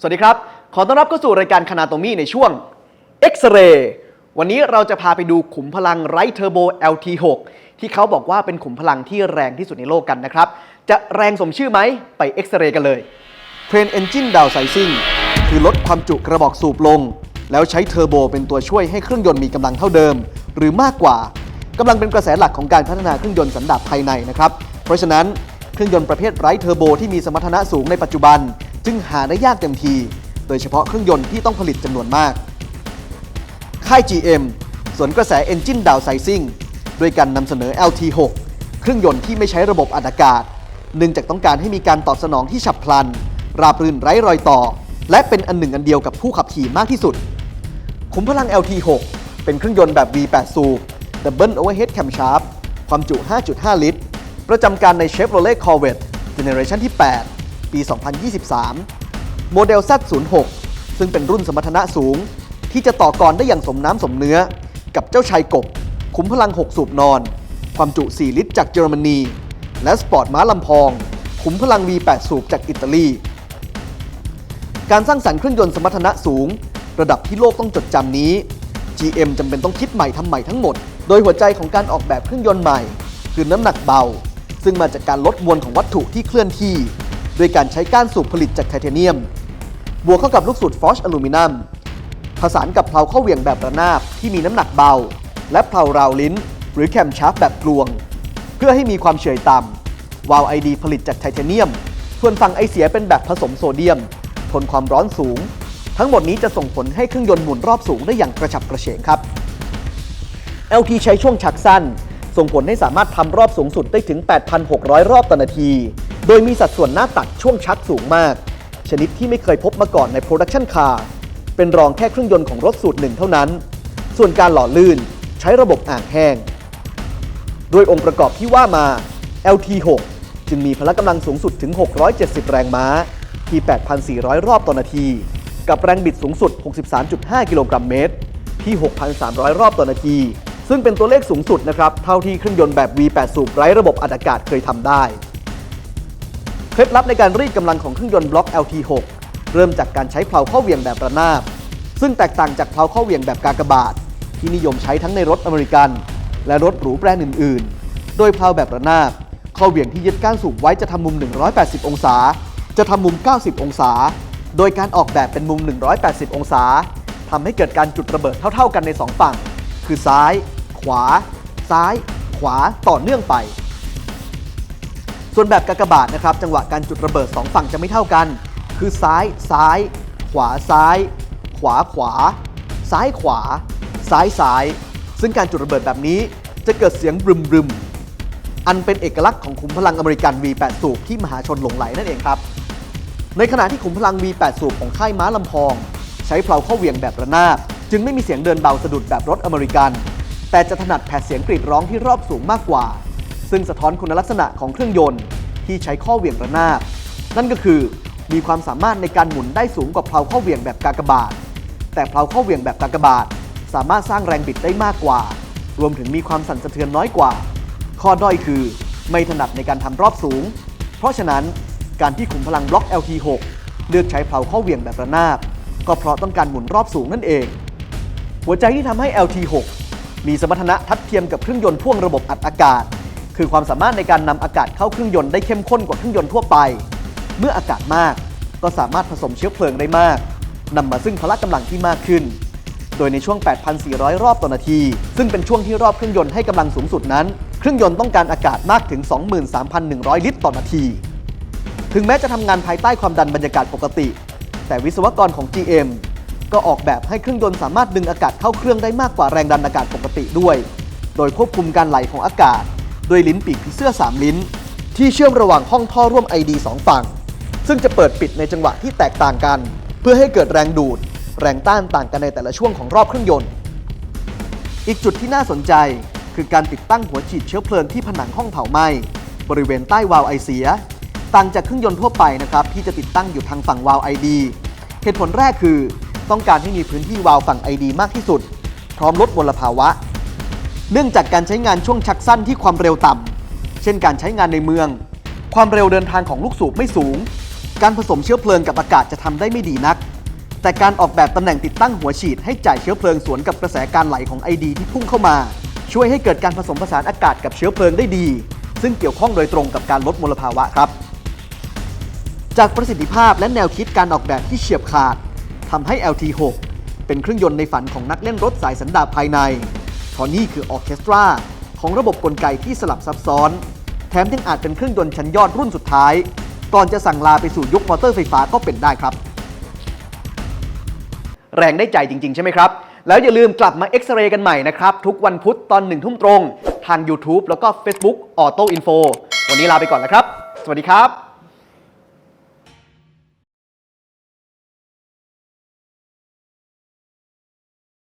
สวัสดีครับ ขอต้อนรับเข้าสู่รายการคณาโตมี่ในช่วง X-Ray วันนี้เราจะพาไปดูขุมพลังไรเทอร์โบ LT6 ที่เขาบอกว่าเป็นขุมพลังที่แรงที่สุดในโลกกันนะครับ จะแรงสมชื่อไหมไป X-Ray กันเลยเทรนเอนจินดาวไซซิ่งคือลดความจุกระบอกสูบลง แล้วใช้เทอร์โบเป็นตัวช่วยให้เครื่องยนต์มีกำลังเท่าเดิม หรือมากกว่ากำลังเป็นกระแสหลักของการพัฒนาเครื่องยนต์สันดาปภายในนะครับเพราะฉะนั้นเครื่องยนต์ประเภทไรเทอร์โบที่มีสมรรถนะสูงในปัจจุบัน จึงหาได้ยากเต็มที โดยเฉพาะเครื่องยนต์ที่ต้องผลิตจำนวนมาก ค่าย GM สวนกระแส Engine Downsizing ด้วยการนำเสนอ LT6 เครื่องยนต์ที่ไม่ใช้ระบบอัดอากาศ เนื่องจากต้องการให้มีการตอบสนองที่ฉับพลัน ราบรื่นไร้รอยต่อ และเป็นอันหนึ่งอันเดียวกับผู้ขับขี่มากที่สุด ขุมพลัง LT6 เป็นเครื่องยนต์แบบ V8 สูบ Double Overhead Camshaft ความจุ 5.5 ลิตร ประจำการใน Chevrolet Corvette Generation ที่ 8 ปี 2023 โมเดล Z06 ซึ่งเป็นรุ่นสมรรถนะสูง ที่จะต่อกรได้อย่างสมน้ำสมเนื้อ กับเจ้าชายกบขุมพลัง 6 สูบนอน ความจุ 4 ลิตรจากเยอรมนี และสปอร์ตม้าลำพองขุมพลัง V8 สูบจากอิตาลี การสร้างสรรค์เครื่องยนต์สมรรถนะสูง ระดับที่โลกต้องจดจำนี้ GM จำเป็นต้องคิดใหม่ทำใหม่ทั้งหมด โดยหัวใจของการออกแบบเครื่องยนต์ใหม่ คือน้ำหนักเบา ซึ่งมาจากการลดมวลของวัตถุที่เคลื่อนที่ ด้วยการใช้ก้านสูบผลิตจากไทเทเนียม บวกเข้ากับลูกสูบฟอชอลูมิเนียมผสานกับเพลาเข้าเหวี่ยงแบบระนาบที่มีน้ำหนักเบา และเพลาราวลิ้น หรือแคมชาร์ปแบบกลวง เพื่อให้มีความเฉื่อยต่ำวาล์วไอดีผลิตจากไทเทเนียม ส่วนฝั่งไอเสียเป็นแบบผสมโซเดียม ทนความร้อนสูง ทั้งหมดนี้จะส่งผลให้เครื่องยนต์หมุนรอบสูงได้อย่างกระฉับกระเฉงครับ LT ใช้ช่วงชักสั้น ส่งผลให้สามารถทำรอบสูงสุดได้ถึง 8,600 รอบต่อนาที โดยมีสัดส่วนหน้าตัดช่วงชักสูงมาก ชนิดที่ไม่เคยพบมาก่อนในโปรดักชันคาร์เป็นรองแค่เครื่องยนต์ของรถสูตรหนึ่งเท่านั้น ส่วนการหล่อลื่นใช้ระบบอ่างแห้ง โดยองค์ประกอบที่ว่ามา LT6 จึงมีพละกำลังสูงสุดถึง 670 แรงม้า ที่ 8,400 รอบต่อนาที กับแรงบิดสูงสุด 63.5 กิโลกรัมเมตร ที่ 6,300 รอบต่อนาที ซึ่งเป็นตัวเลขสูงสุดนะครับ เท่าที่เครื่องยนต์แบบ V8 สูบไร้ระบบอัดอากาศเคยทำได้ ล็ดลับในการรีดกำลังของเครื่องยนต์บล็อก LT6 เริ่มจากการใช้เพลาข้าเหวี่ยงแบบระนาบ ซึ่งแตกต่างจากเพลาข้าเหวี่ยงแบบกากบาท ที่นิยมใช้ทั้งในรถอเมริกัน และรถหรูแบรนด์อื่น ๆ โดยเพลาแบบระนาบ ข้าเหวี่ยงที่ยึดก้านสูบไว้จะทำมุม 180 องศา จะทำมุม 90 องศา โดยการออกแบบเป็นมุม 180 องศาทำให้เกิดการจุดระเบิดเท่า ๆ กันใน 2 ฝั่ง คือซ้าย ขวา ซ้าย ขวาต่อเนื่องไป ส่วนแบบกากบาทนะครับจังหวะการจุดระเบิด 2 ฝั่งจะไม่เท่ากัน คือซ้ายซ้าย ขวาซ้าย ขวาขวา ซ้ายขวา ซ้ายซ้าย ซึ่งการจุดระเบิดแบบนี้จะเกิดเสียงบรึมบรึมอันเป็นเอกลักษณ์ของขุมพลังอเมริกัน V8 สูบที่มหาชนหลงไหลนั่นเองครับ ในขณะที่ขุมพลัง V8 สูบของค่ายม้าลำพอง ใช้เพลาเข้าเวียงแบบระนาบจึงไม่มีเสียงเดินเบาสะดุดแบบรถอเมริกัน แต่จะถนัดแผดเสียงกรีดร้องที่รอบสูงมากกว่า ซึ่งสะท้อนคุณลักษณะของเครื่องยนต์ที่ใช้ข้อเหวี่ยงระนาบ นั่นก็คือมีความสามารถในการหมุนได้สูงกว่าเพลาข้าเหวี่ยงแบบกากบาท แต่เพลาข้าเหวี่ยงแบบกากบาท สามารถสร้างแรงบิดได้มากกว่า รวมถึงมีความสั่นสะเทือนน้อยกว่า ข้อด้อยคือไม่ถนัดในการทำรอบสูง เพราะฉะนั้นการที่ขุมพลังบล็อก LT6 เลือกใช้เพลาข้าเหวี่ยงแบบระนาบ ก็เพราะต้องการหมุนรอบสูงนั่นเอง หัวใจที่ทำให้ LT6 มีสมรรถนะทัดเทียมกับเครื่องยนต์พ่วงระบบอัดอากาศ คือความสามารถในการนำอากาศเข้าเครื่องยนต์ได้เข้มข้นกว่าเครื่องยนต์ทั่วไป เมื่ออากาศมากก็สามารถผสมเชื้อเพลิงได้มากนำมาซึ่งพละกำลังที่มากขึ้น โดยในช่วง 8,400 รอบต่อนาที ซึ่งเป็นช่วงที่รอบเครื่องยนต์ให้กำลังสูงสุดนั้น เครื่องยนต์ต้องการอากาศมากถึง 23,100 ลิตรต่อนาที ถึงแม้จะทำงานภายใต้ความดันบรรยากาศปกติ แต่วิศวกรของ GM ก็ออกแบบให้เครื่องยนต์สามารถดึงอากาศเข้าเครื่องได้มากกว่าแรงดันอากาศปกติด้วย โดยควบคุมการไหลของอากาศ ด้วยลิ้นปีกผีเสื้อ 3 ลิ้น ที่เชื่อมระหว่างห้องท่อร่วม ID 2 ฝั่ง ซึ่งจะเปิดปิดในจังหวะที่แตกต่างกัน เพื่อให้เกิดแรงดูด แรงต้านต่างกันในแต่ละช่วงของรอบเครื่องยนต์ อีกจุดที่น่าสนใจคือการติดตั้งหัวฉีดเชื้อเพลิงที่ผนังห้องเผาไหม้บริเวณใต้วาล์วไอเสีย ต่างจากเครื่องยนต์ทั่วไปนะครับที่จะติดตั้งอยู่ทางฝั่งวาล์วไอดีเหตุผลแรกคือ ต้องการให้มีพื้นที่วาล์วฝั่งไอดีมากที่สุด พร้อมลดมลภาวะ เนื่องจากการใช้งานช่วงชักสั้นที่ความเร็วต่ำ เช่นการใช้งานในเมือง ความเร็วเดินทางของลูกสูบไม่สูง การผสมเชื้อเพลิงกับอากาศจะทำได้ไม่ดีนัก แต่การออกแบบตำแหน่งติดตั้งหัวฉีดให้จ่ายเชื้อเพลิงสวนกับกระแสการไหลของไอดีที่พุ่งเข้ามา ช่วยให้เกิดการผสมผสานอากาศกับเชื้อเพลิงได้ดี ซึ่งเกี่ยวข้องโดยตรงกับการลดมลภาวะครับ จากประสิทธิภาพและแนวคิดการออกแบบที่เฉียบขาดทำให้ LT6 เป็นเครื่องยนต์ในฝันของนักเล่นรถสายสันดาปภายใน เพราะนี่คือออเคสตราของระบบกลไกที่สลับซับซ้อน แถมยังอาจเป็นเครื่องยนต์ชั้นยอดรุ่นสุดท้าย ก่อนจะสั่งลาไปสู่ยุคมอเตอร์ไฟฟ้าก็เป็นได้ครับ แรงได้ใจจริง ๆ ใช่ไหมครับ แล้วอย่าลืมกลับมาเอ็กซเรย์กันใหม่นะครับ ทุกวันพุธตอนหนึ่งทุ่มตรง ทาง YouTube แล้วก็ Facebook Auto Info วันนี้ลาไปก่อนแล้วครับ สวัสดีครับ